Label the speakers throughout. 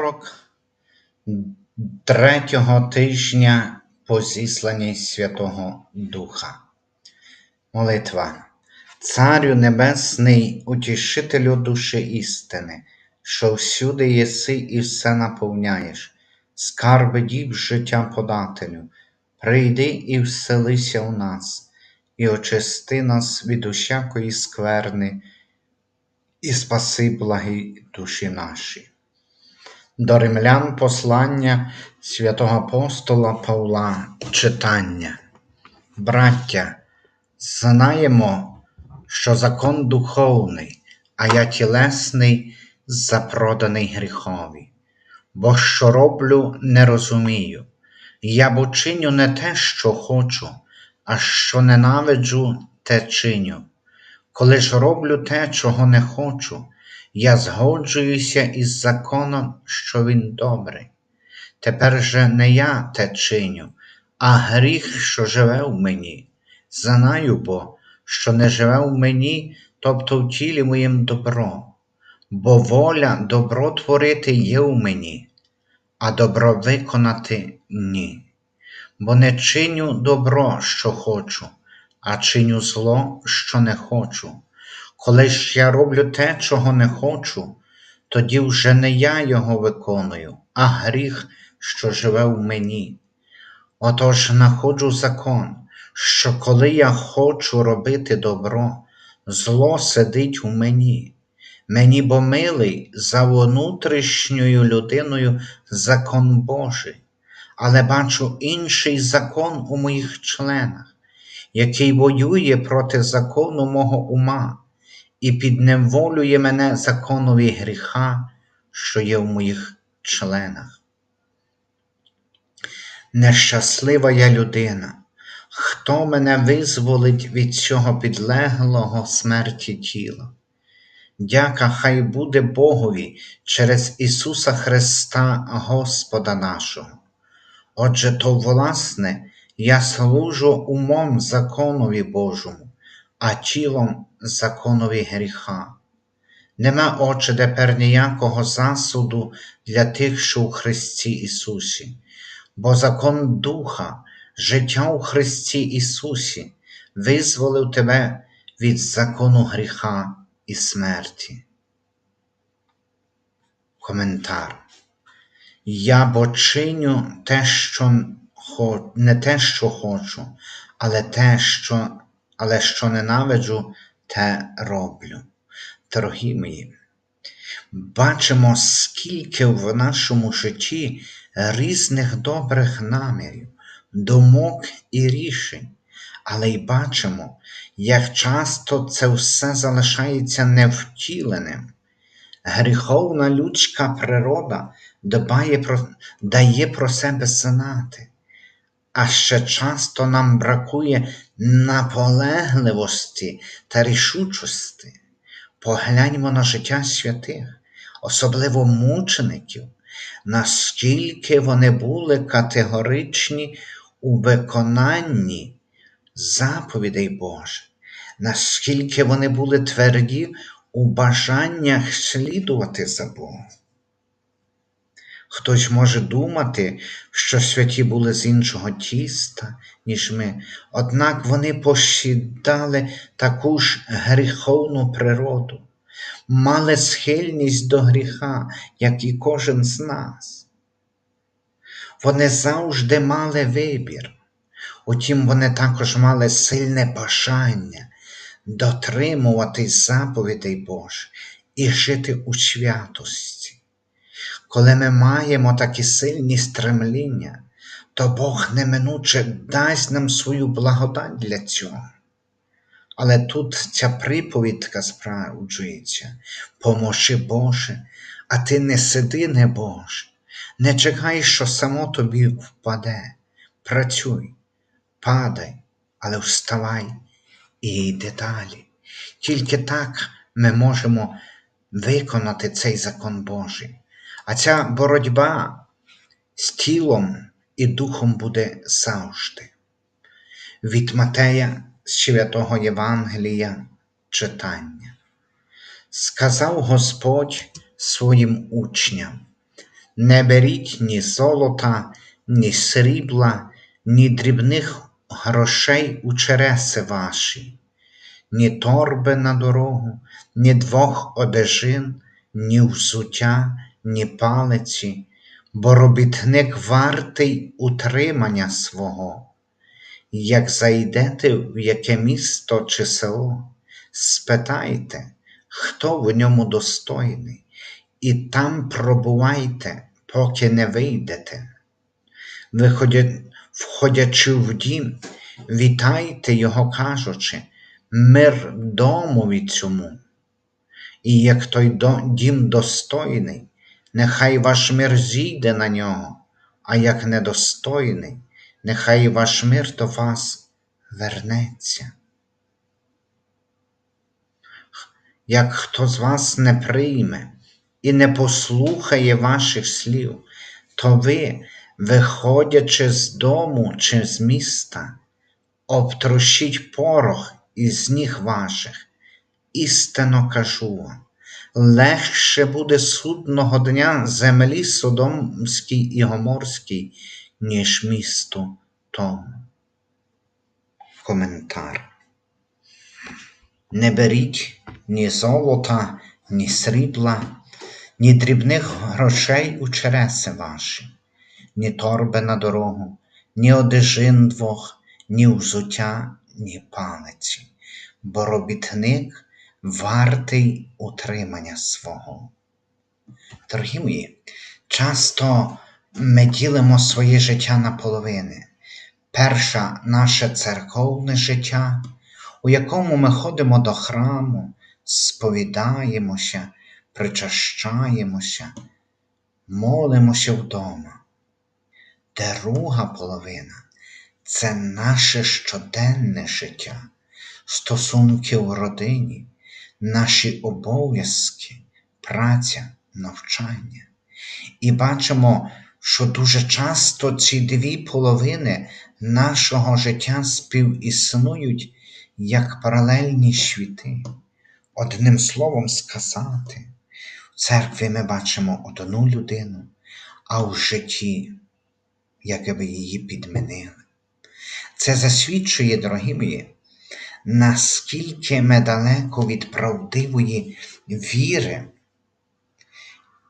Speaker 1: вівторок третього тижня по зісланні Святого Духа. Молитва. Царю Небесний, утішителю душі істини, що всюди єси і все наповняєш, скарби діб життя подателю, прийди і вселися у нас, і очисти нас від усякої скверни, і спаси благі душі наші. До римлян послання святого апостола Павла читання. Браття, знаємо, що закон духовний, а я тілесний, запроданий гріхові. Бо що роблю, не розумію. Я бо чиню не те, що хочу, а що ненавиджу, те чиню. Коли ж роблю те, чого не хочу, я згоджуюся із законом, що він добрий. Тепер же не я те чиню, а гріх, що живе в мені. Знаю бо, що не живе в мені, тобто в тілі моїм добро, бо воля добро творити є в мені, а добро виконати ні. Бо не чиню добро, що хочу, а чиню зло, що не хочу. Коли ж я роблю те, чого не хочу, тоді вже не я його виконую, а гріх, що живе в мені. Отож находжу закон, що коли я хочу робити добро, зло сидить у мені. Мені бо милий за внутрішньою людиною закон Божий, але бачу інший закон у моїх членах, який воює проти закону мого ума і підневолює мене законові гріха, що є в моїх членах. Нещаслива я людина, хто мене визволить від цього підлеглого смерті тіла? Дяка хай буде Богові через Ісуса Христа Господа нашого. Отже, то, власне, я служу умом законові Божому, а тілом законові гріха. Нема, Отче, тепер ніякого засуду для тих, що у Христі Ісусі, бо закон Духа, життя у Христі Ісусі визволив тебе від закону гріха і смерті. Коментар. Я бо чиню те, що не те, що хочу, але те, що, але що ненавиджу, те роблю. Дорогі мої, бачимо, скільки в нашому житті різних добрих намірів, думок і рішень, але й бачимо, як часто це все залишається невтіленим. Гріховна людська природа дбає про, дає про себе знати, а ще часто нам бракує наполегливості та рішучості. Погляньмо на життя святих, особливо мучеників, наскільки вони були категоричні у виконанні заповідей Божих, наскільки вони були тверді у бажаннях слідувати за Богом. Хтось може думати, що святі були з іншого тіста, ніж ми, однак вони посідали таку ж гріховну природу, мали схильність до гріха, як і кожен з нас. Вони завжди мали вибір, утім, вони також мали сильне бажання дотримуватись заповідей Божих і жити у святості. Коли ми маємо такі сильні стремління, то Бог неминуче дасть нам свою благодать для цього. Але тут ця приповідка справджується, поможи Боже, а ти не сиди, не Боже, не чекай, що само тобі впаде. Працюй, падай, але вставай і йди далі. Тільки так ми можемо виконати цей закон Божий. А ця боротьба з тілом і духом буде завжди. Від Матея Святого Євангелія читання. Сказав Господь своїм учням: Не беріть ні золота, ні срібла, ні дрібних грошей у череси ваші, ні торби на дорогу, ні двох одежин, ні взуття, ні палиці, бо робітник вартий утримання свого. Як зайдете в яке місто чи село, спитайте, хто в ньому достойний, і там пробувайте, поки не вийдете. Входячи в дім, вітайте його, кажучи, мир домові цьому. І як той дім достойний, нехай ваш мир зійде на нього, а як недостойний, нехай ваш мир до вас вернеться. Як хто з вас не прийме і не послухає ваших слів, то ви, виходячи з дому чи з міста, обтрощіть порох із ніг ваших. Істинно кажу вам, легше буде судного дня землі Содомській і Гоморській, ніж місту тому. Коментар. Не беріть ні золота, ні срібла, ні дрібних грошей у череси ваші, ні торби на дорогу, ні одежин двох, ні взуття, ні палиці, бо робітник вартий утримання свого. Дорогі часто ми ділимо своє життя на половини. Перша наше церковне життя, у якому ми ходимо до храму, сповідаємося, причащаємося, молимося вдома. Друга половина це наше щоденне життя, стосунки в родині, наші обов'язки, праця, навчання. І бачимо, що дуже часто ці дві половини нашого життя співіснують як паралельні світи. Одним словом сказати, в церкві ми бачимо одну людину, а в житті, якби її підмінили. Це засвідчує, дорогі мої, наскільки ми далеко від правдивої віри,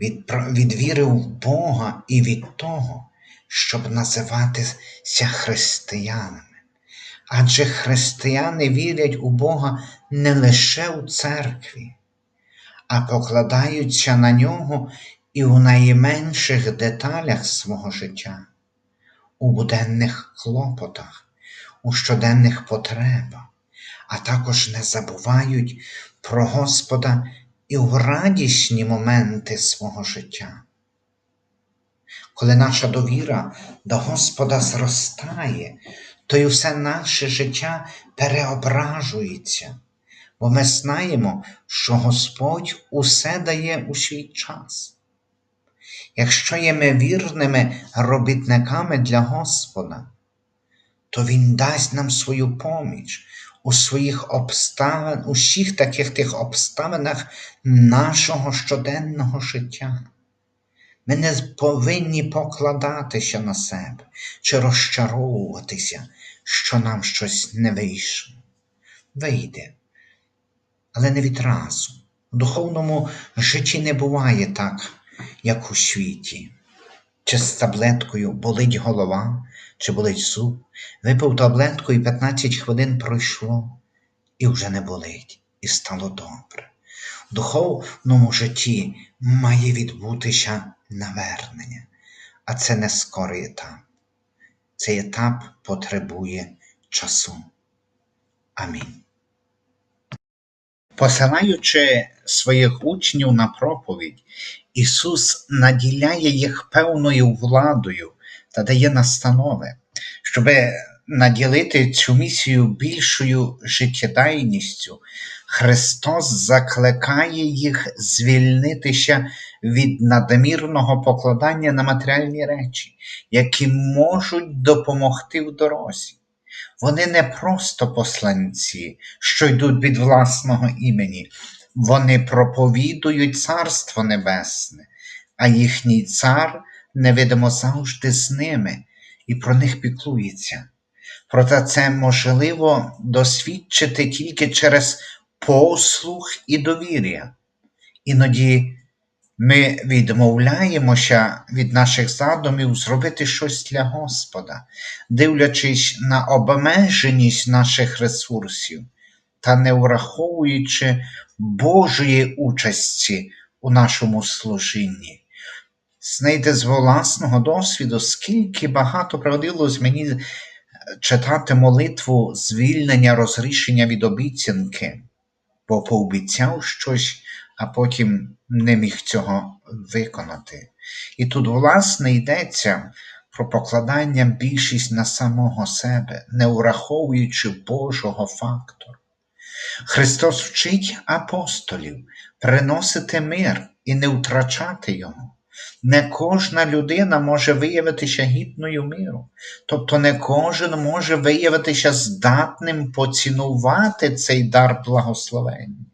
Speaker 1: від, від віри в Бога і від того, щоб називатися християнами. Адже християни вірять у Бога не лише у церкві, а покладаються на нього і у найменших деталях свого життя, у буденних клопотах, у щоденних потребах, а також не забувають про Господа і в радісні моменти свого життя. Коли наша довіра до Господа зростає, то й все наше життя переображується, бо ми знаємо, що Господь усе дає у свій час. Якщо є ми вірними робітниками для Господа, то Він дасть нам свою поміч у своїх обставин, у всіх таких тих обставинах нашого щоденного життя. Ми не повинні покладатися на себе чи розчаровуватися, що нам щось не вийшло. Вийде, але не відразу. У духовному житті не буває так, як у світі. Чи з таблеткою болить голова, чи болить зуб, випив таблетку і 15 хвилин пройшло, і вже не болить, і стало добре. В духовному житті має відбутися навернення, а це не скорий етап. Цей етап потребує часу. Амінь. Посилаючи своїх учнів на проповідь, Ісус наділяє їх певною владою та дає настанови, щоб наділити цю місію більшою життєдайністю. Христос закликає їх звільнитися від надмірного покладання на матеріальні речі, які можуть допомогти в дорозі. Вони не просто посланці, що йдуть від власного імені, вони проповідують Царство Небесне, а їхній цар невидимо завжди з ними і про них піклується. Проте це можливо досвідчити тільки через послух і довір'я. Іноді ми відмовляємося від наших задумів зробити щось для Господа, дивлячись на обмеженість наших ресурсів та не враховуючи Божої участі у нашому служінні. Знайде з власного досвіду, скільки багато пригодилось мені читати молитву звільнення розрішення від обіцянки, бо пообіцяв щось, а потім не міг цього виконати. І тут, власне, йдеться про покладання більшість на самого себе, не враховуючи Божого фактору. Христос вчить апостолів приносити мир і не втрачати його. Не кожна людина може виявитися гідною миру, тобто не кожен може виявитися здатним поцінувати цей дар благословення.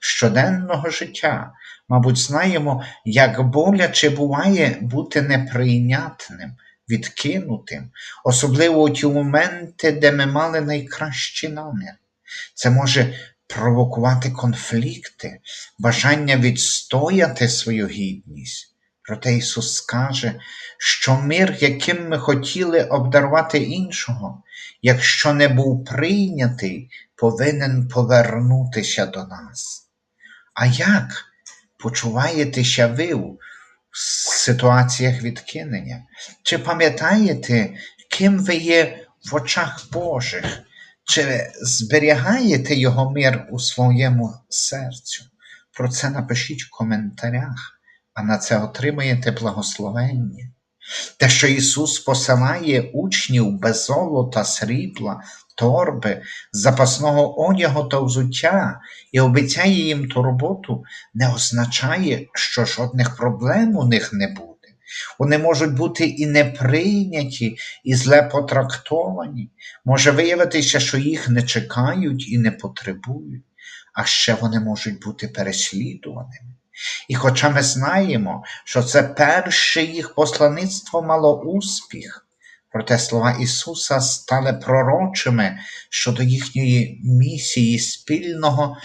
Speaker 1: Щоденного життя, мабуть, знаємо, як боляче буває бути неприйнятним, відкинутим, особливо у ті моменти, де ми мали найкращі наміри. Це може провокувати конфлікти, бажання відстояти свою гідність. Проте Ісус скаже, що мир, яким ми хотіли обдарувати іншого, якщо не був прийнятий, повинен повернутися до нас. А як почуваєтеся ви в ситуаціях відкинення? Чи пам'ятаєте, ким ви є в очах Божих? Чи зберігаєте його мир у своєму серцю? Про це напишіть в коментарях, а на це отримаєте благословення. Те, що Ісус посилає учнів без золота, срібла, торби, запасного одягу та взуття і обіцяє їм турботу, не означає, що жодних проблем у них не буде. Вони можуть бути і не прийняті, і зле потрактовані. Може виявитися, що їх не чекають і не потребують, а ще вони можуть бути переслідуваними. І хоча ми знаємо, що це перше їх послаництво мало успіх, проте слова Ісуса стали пророчими щодо їхньої місії спільного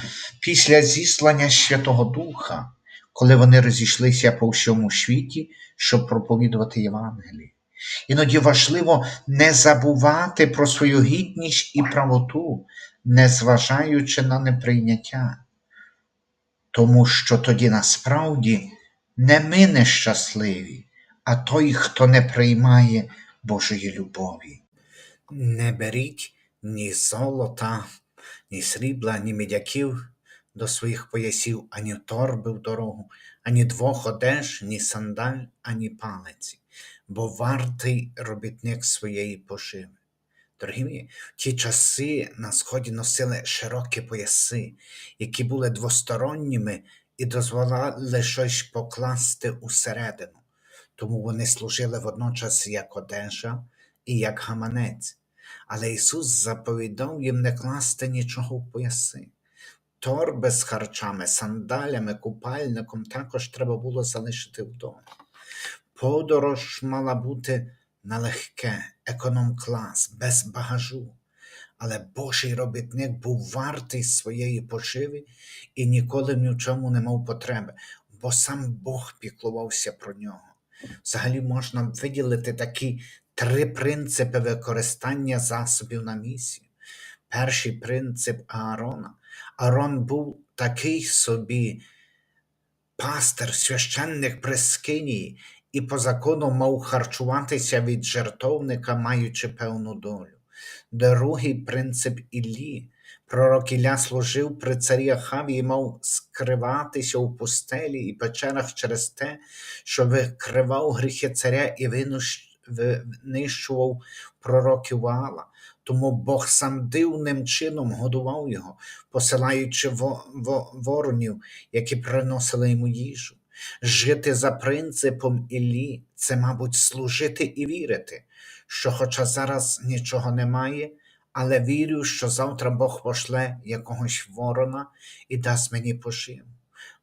Speaker 1: після зіслання Святого Духа, коли вони розійшлися по всьому світі, щоб проповідувати Євангеліє. Іноді важливо не забувати про свою гідність і правоту, незважаючи на неприйняття тому що тоді насправді не ми нещасливі, а той, хто не приймає Божої любові. Не беріть ні золота, ні срібла, ні медяків до своїх поясів, ані торби в дорогу, ані двох одеж, ні сандаль, ані палиці, бо вартий робітник своєї поживи. Дорогі мої, ті часи на сході носили широкі пояси, які були двосторонніми і дозволяли щось покласти усередину, тому вони служили водночас як одежа і як гаманець. Але Ісус заповідав їм не класти нічого в пояси. Торби з харчами, сандалями, купальником також треба було залишити вдома. Подорож мала бути налегке, економ-клас, без багажу. Але Божий робітник був вартий своєї поживи і ніколи ні в чому не мав потреби, бо сам Бог піклувався про нього. Взагалі можна виділити такі три принципи використання засобів на місію. Перший принцип Аарона. Аарон був такий собі пастир, священник при Скинії, і по закону мав харчуватися від жертовника, маючи певну долю. Другий принцип Іллі. Пророк Ілля служив при царі Ахаві і мав скриватися у пустелі і печерах через те, що викривав гріхи царя і винищував пророків Ваала. Тому Бог сам дивним чином годував його, посилаючи воронів, які приносили йому їжу. Жити за принципом Іллі – це, мабуть, служити і вірити, що, хоча зараз нічого немає, але вірю, що завтра Бог пошле якогось ворона і дасть мені поживу.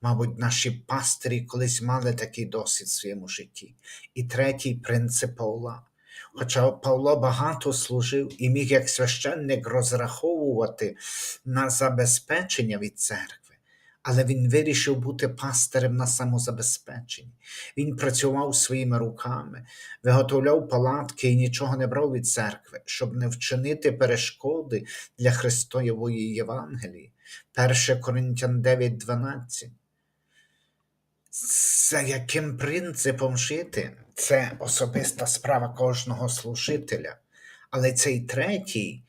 Speaker 1: Мабуть, наші пастирі колись мали такий досвід в своєму житті. І третій принцип Павла. Хоча Павло багато служив і міг як священник розраховувати на забезпечення від церкви, але він вирішив бути пастирем на самозабезпеченні. Він працював своїми руками, виготовляв палатки і нічого не брав від церкви, щоб не вчинити перешкоди для Христової Євангелії. 1 Коринтян 9:12. За яким принципом жити? Це особиста справа кожного служителя. Але цей третій,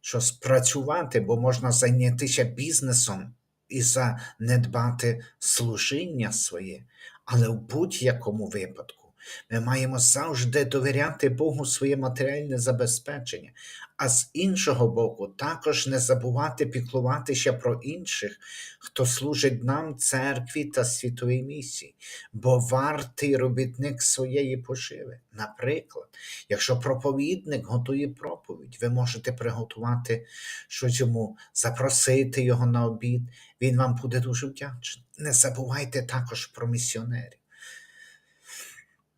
Speaker 1: що спрацювати, бо можна зайнятися бізнесом і занедбати служіння своє. Але в будь-якому випадку ми маємо завжди довіряти Богу своє матеріальне забезпечення, а з іншого боку, також не забувати піклуватися про інших, хто служить нам, церкві та світовій місії, бо вартий робітник своєї поживи. Наприклад, якщо проповідник готує проповідь, ви можете приготувати щось йому, запросити його на обід, він вам буде дуже вдячний. Не забувайте також про місіонерів.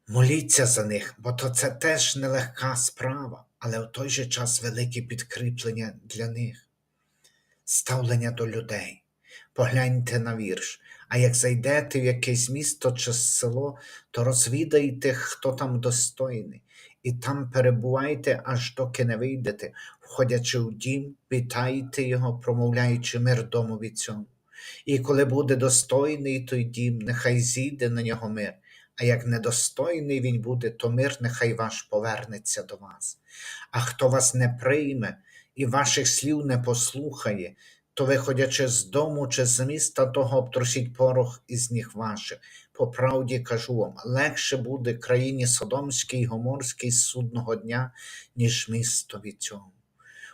Speaker 1: Моліться за них, бо то це теж нелегка справа, але в той же час велике підкріплення для них, ставлення до людей. Погляньте на вірш. А як зайдете в якесь місто чи село, то розвідайте, хто там достойний, і там перебувайте, аж доки не вийдете, входячи в дім, вітайте його, промовляючи мир домові цьому. І коли буде достойний той дім, нехай зійде на нього мир. А як недостойний він буде, то мир нехай ваш повернеться до вас. А хто вас не прийме і ваших слів не послухає, то, виходячи з дому чи з міста, того обтрусіть порох із ніг ваших. По правді кажу вам, легше буде країні Содомській і Гоморській судного дня, ніж містові цьому.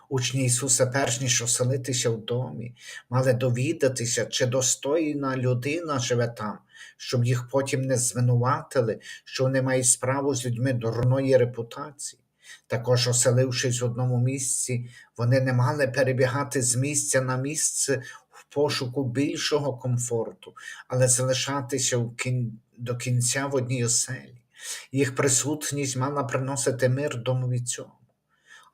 Speaker 1: Учні Ісуса, перш ніж оселитися в домі, мали довідатися, чи достойна людина живе там, щоб їх потім не звинуватили, що вони мають справу з людьми дурної репутації. Також, оселившись в одному місці, вони не мали перебігати з місця на місце в пошуку більшого комфорту, але залишатися до кінця в одній оселі. Їх присутність мала приносити мир домові цьому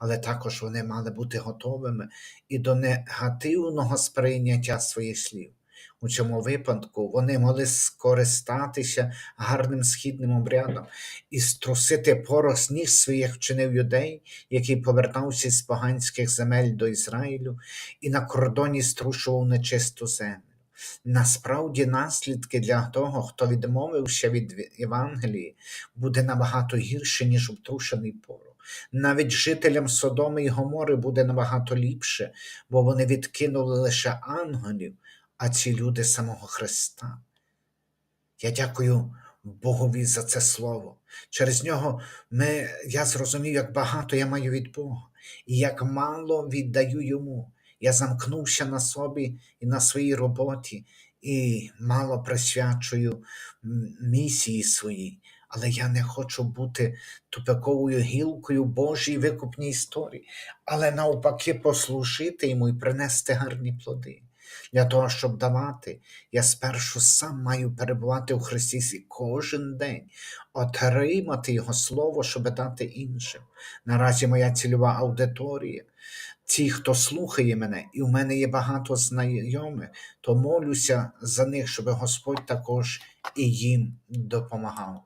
Speaker 1: але також вони мали бути готовими і до негативного сприйняття своїх слів. У цьому випадку вони могли скористатися гарним східним обрядом і струсити порох ніг своїх вчинив юдей, який повертався з поганських земель до Ізраїлю і на кордоні струшував нечисту землю. Насправді, наслідки для того, хто відмовився від Євангелії, буде набагато гірше, ніж втрушений порох. Навіть жителям Содоми і Гомори буде набагато ліпше, бо вони відкинули лише ангелів, а ці люди самого Христа. Я дякую Богові за це слово. Через нього ми, я зрозумів, як багато я маю від Бога, і як мало віддаю йому. Я замкнувся на собі і на своїй роботі, і мало присвячую місії своїй але я не хочу бути тупиковою гілкою Божій викупній історії, але навпаки послужити йому і принести гарні плоди. Для того, щоб давати, я спершу сам маю перебувати у Христі кожен день, отримати Його Слово, щоб дати іншим. Наразі моя цільова аудиторія, ті, хто слухає мене, і в мене є багато знайомих, то молюся за них, щоб Господь також і їм допомагав.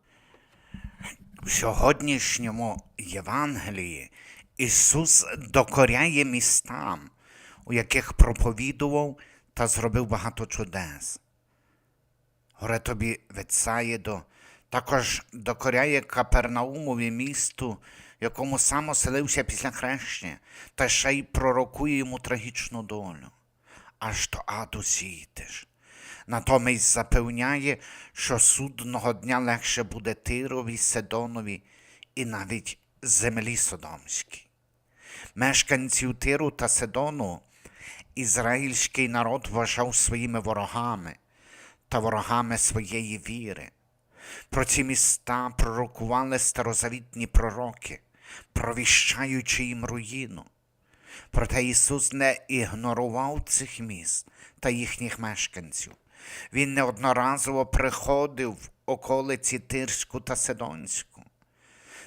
Speaker 1: В сьогоднішньому Євангелії Ісус докоряє містам, у яких проповідував та зробив багато чудес. Горе тобі Вецаїдо, також докоряє Капернаумові місту, якому сам оселився після хрещення, та ще й пророкує йому трагічну долю. Аж до аду сійтиш натомість запевняє, що судного дня легше буде Тирові, Седонові і навіть землі Содомській. Мешканців Тиру та Седону ізраїльський народ вважав своїми ворогами та ворогами своєї віри. Про ці міста пророкували старозавітні пророки, провіщаючи їм руїну. Проте Ісус не ігнорував цих міст та їхніх мешканців. Він неодноразово приходив в околиці Тирську та Сидонську.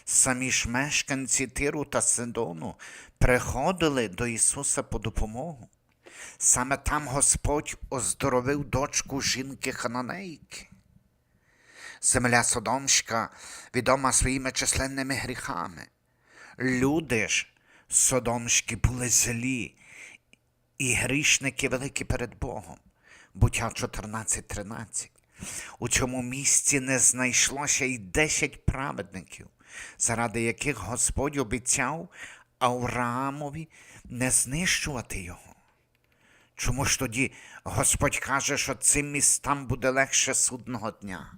Speaker 1: Самі ж мешканці Тиру та Сидону приходили до Ісуса по допомогу. Саме там Господь оздоровив дочку жінки Хананейки. Земля Содомська відома своїми численними гріхами. Люди ж содомські були злі, і грішники великі перед Богом. Буття 14.13. У цьому місці не знайшлося й десять праведників, заради яких Господь обіцяв Авраамові не знищувати його. Чому ж тоді Господь каже, що цим містам буде легше судного дня?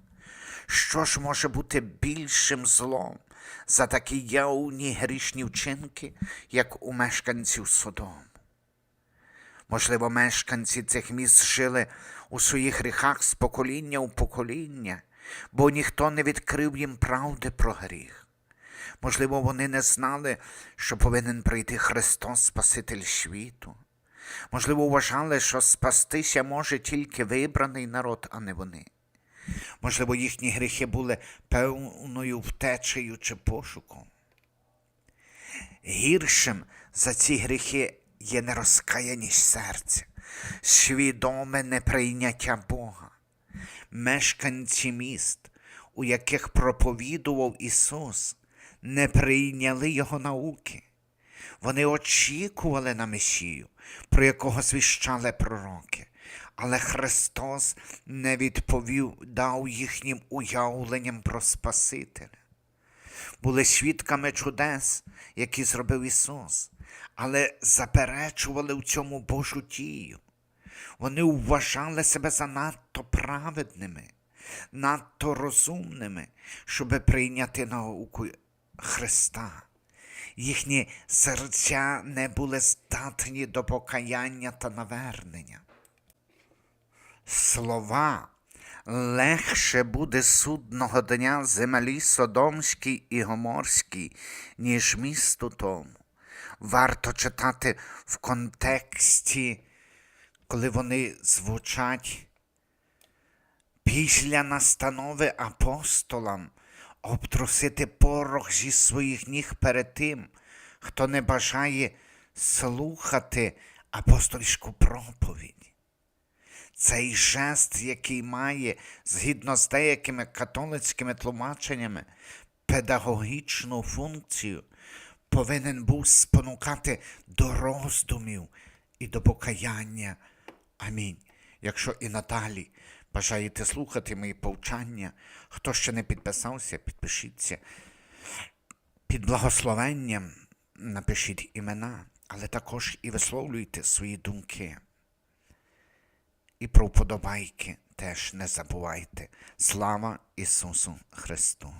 Speaker 1: Що ж може бути більшим злом за такі явні грішні вчинки, як у мешканців Содому? Можливо, мешканці цих міст жили у своїх гріхах з покоління у покоління, бо ніхто не відкрив їм правди про гріх. Можливо, вони не знали, що повинен прийти Христос, Спаситель світу. Можливо, вважали, що спастися може тільки вибраний народ, а не вони. Можливо, їхні гріхи були певною втечею чи пошуком. Гіршим за ці гріхи є нерозкаяність серця, свідоме неприйняття Бога. Мешканці міст, у яких проповідував Ісус, не прийняли Його науки. Вони очікували на Месію, про якого звіщали пророки, але Христос не відповідав їхнім уявленням про Спасителя. Були свідками чудес, які зробив Ісус, але заперечували в цьому Божу дію. Вони вважали себе занадто праведними, надто розумними, щоби прийняти науку Христа. Їхні серця не були здатні до покаяння та навернення. Слова легше буде судного дня землі Содомській і Гоморській, ніж місту тому. Варто читати в контексті, коли вони звучать після настанови апостолам обтрусити порох зі своїх ніг перед тим, хто не бажає слухати апостольську проповідь. Цей жест, який має, згідно з деякими католицькими тлумаченнями, педагогічну функцію, повинен був спонукати до роздумів і до покаяння. Амінь. Якщо і надалі бажаєте слухати мої повчання, хто ще не підписався, підпишіться. Під благословенням напишіть імена, але також і висловлюйте свої думки. І про вподобайки теж не забувайте. Слава Ісусу Христу!